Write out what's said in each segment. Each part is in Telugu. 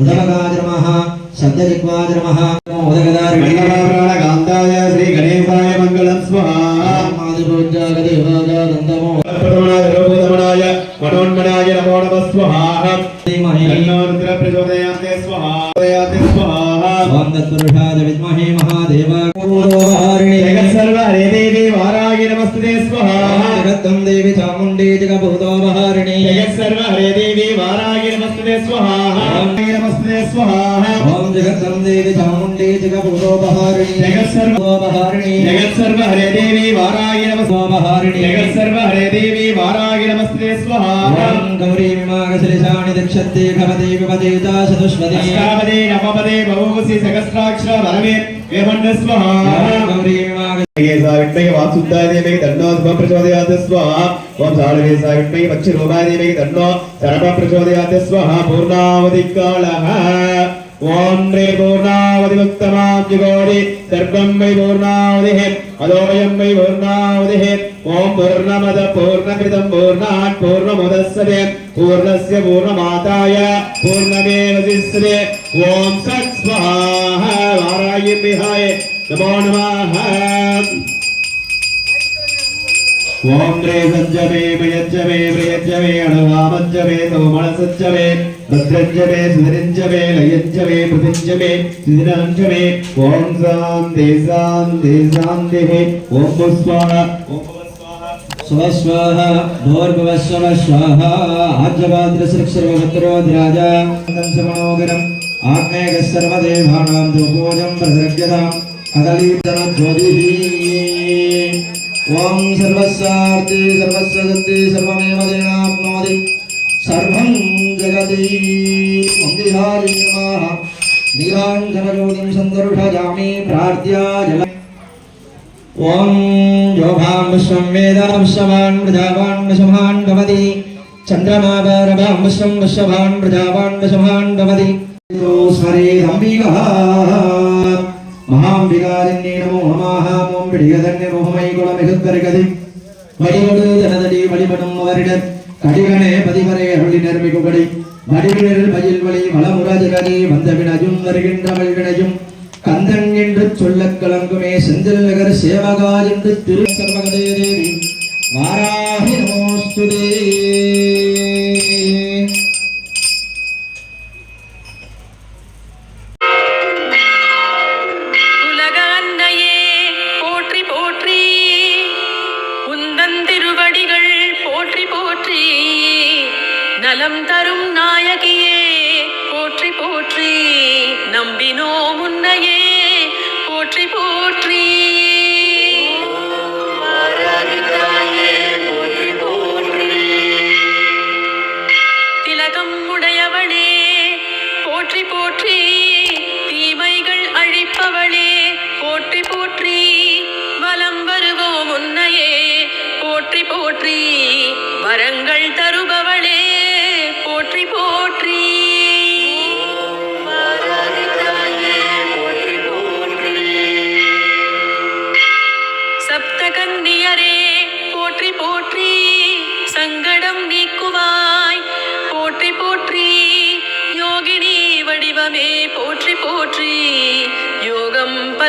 ఉదమగాజ నమ శబ్దజిగ్వాజ నమ ఉదగదారిణి కాంతాయ శ్రీ గణేశాయ మంగళం స్వాహా మాదిభోజాగదేవాజానందమో ప్రథమనాయ రఘుతమనాయ మనోన్మనాయ నమో నమ స్వాహా ధీమహి తన్నో రుద్ర ప్రచోదయాతే స్వాహా ప్రచోదయాతే స్వాహా ఓం తత్పురుషాయ విద్మహే మహాదేవారిణి జగత్ సర్వ హరే దేవి వారాగి నమస్తే స్వాహా జగత్తం దేవి చాముండీ జగభూతోపహారిణి హరే नमस्ते स्वाहा। नमस्ते स्वाहा। ఓం జగత్తం దేవి చాముండీ జగభూతోపహారిణి జగత్ సర్వ ఉపహారిణి జగత్ సర్వ హరే దేవి వారాగి నమస్తే ఉపహారిణి జగత్ సర్వ హరే దేవి వారాగి నమస్తే స్వాహా ఓం గౌరీ విమాగశలిశాని దక్షత్తే భవదే విపదేతా చతుష్పదే అష్టావదే నవపదే బహువసి సహస్రాక్షర వరమే వేమన్న స్వాహా ఓం గౌరీ విమాగ సావిత్మయ వాసుద్ధాదేవికి తన్నో శుభ ప్రచోదయాత్ స్వాహా ఓం సాళవే సావిత్మయ పూర్ణావతి కాళః సర్వం వై పూర్ణావతి అదోయం వై పూర్ణావతి ఓం పూర్ణమద పూర్ణకృతం పూర్ణాత్ పూర్ణముదస్సరే పూర్ణస్య పూర్ణమాతాయ పూర్ణమేవశిష్యతే ఓం సత్ స్వాహా వారాయి విహాయ నమో నమః. ఓం రే సంజమే మయజ్జమే ప్రయజ్జమే అణవామజ్జమే సోమణసజ్జమే భద్రంజమే సుధరింజమే లయజ్జమే పృథింజమే సుధిరాంజమే ఓం శాంతి శాంతి శాంతి ఓం స్వాహ ఓం స్వస్వాహ భోర్భవస్వ స్వాహ ఆజ్యపాత్రశిక్షర్వగత్రోధిరాజ సమనోగరం ఆగ్నేయ సర్వదేవానాం దుర్గోజం ప్రదర్గ్యతాం కదలీతన ఓం సర్వస్యార్తి సర్వస్య సత్తి సర్వమేవ దేనాప్నోతి సర్వం జగతి మందిరాజి నమః నీలాంజనజ్యోతిం సందర్శయామి ప్రార్థ్యా జల ఓం యోగాం విశ్వం వేద విశ్వవాన్ ప్రజావాన్ విశ్వమాన్ భవతి చంద్రమాభారభాం విశ్వం విశ్వవాన్ ప్రజావాన్ విశ్వమాన్ భవతి மகாம்பிகாரின்னே நமோ நமாகாம் ஓம் பிடிகதன்னே நோகமை குல மிகுந்தருகதி. வழிபடு தனதடி வழிபடும் அவரிடர் கடிகனே பதிவரை அருளினர் மிகுபடி வடிவினர் பயில் வழி வளமுராஜகனே வந்த வினையும் வருகின்றவள் வினையும் கந்தன் என்று சொல்ல கலங்குமே செந்தில்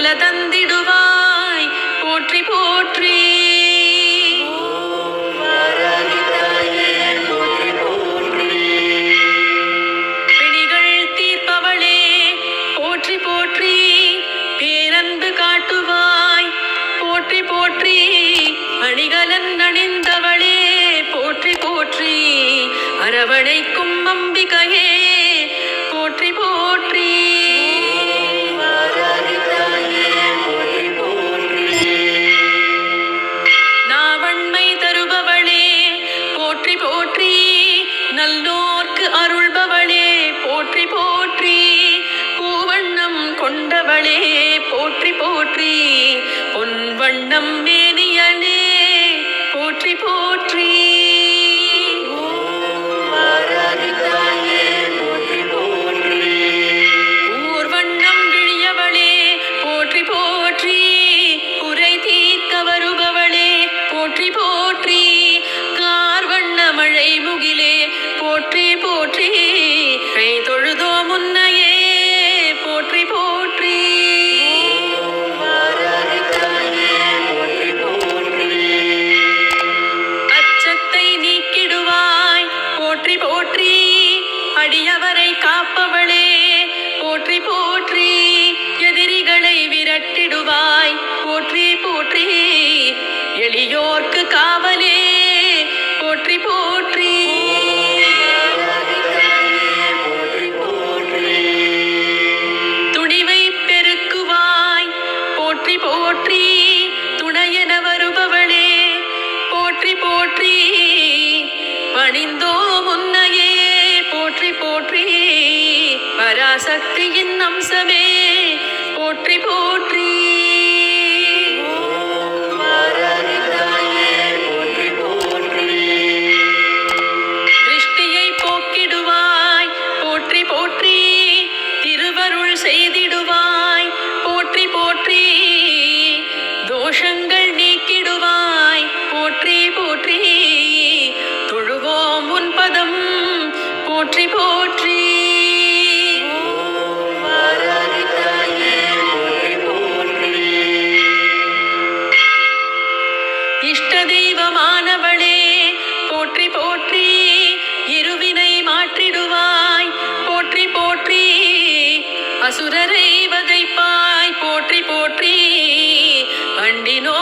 பல தந்திடுவாய். போற்றி போற்றி. பிணிகள் தீர்ப்பவளே போற்றி போற்றி. பேரன்பு காட்டுவாய். போற்றி போற்றி. அணிகலன் அணிந்தவளே போற்றி போற்றி. அரவணைக்கும் அம்பிகையே போற்றி போற்றி பொன் வண்ணம் மே போற்றிடுவாய். போற்றி போற்றி. எளியோர்க்கு காவலே. போற்றி போற்றி. துணிவை பெருக்குவாய். போற்றி போற்றி. துணையென வருபவளே. போற்றி போற்றி. பணிந்தோ முன்னையே போற்றி போற்றி. பராசக்தியின் அம்சமே. போற்றி போ தோஷங்கள் நீக்கிடுவாய். போற்றி போற்றி. தொழுவோம் உன்பதம் போற்றி போற்றி. இஷ்ட தெய்வமானவர் ወንድ ነው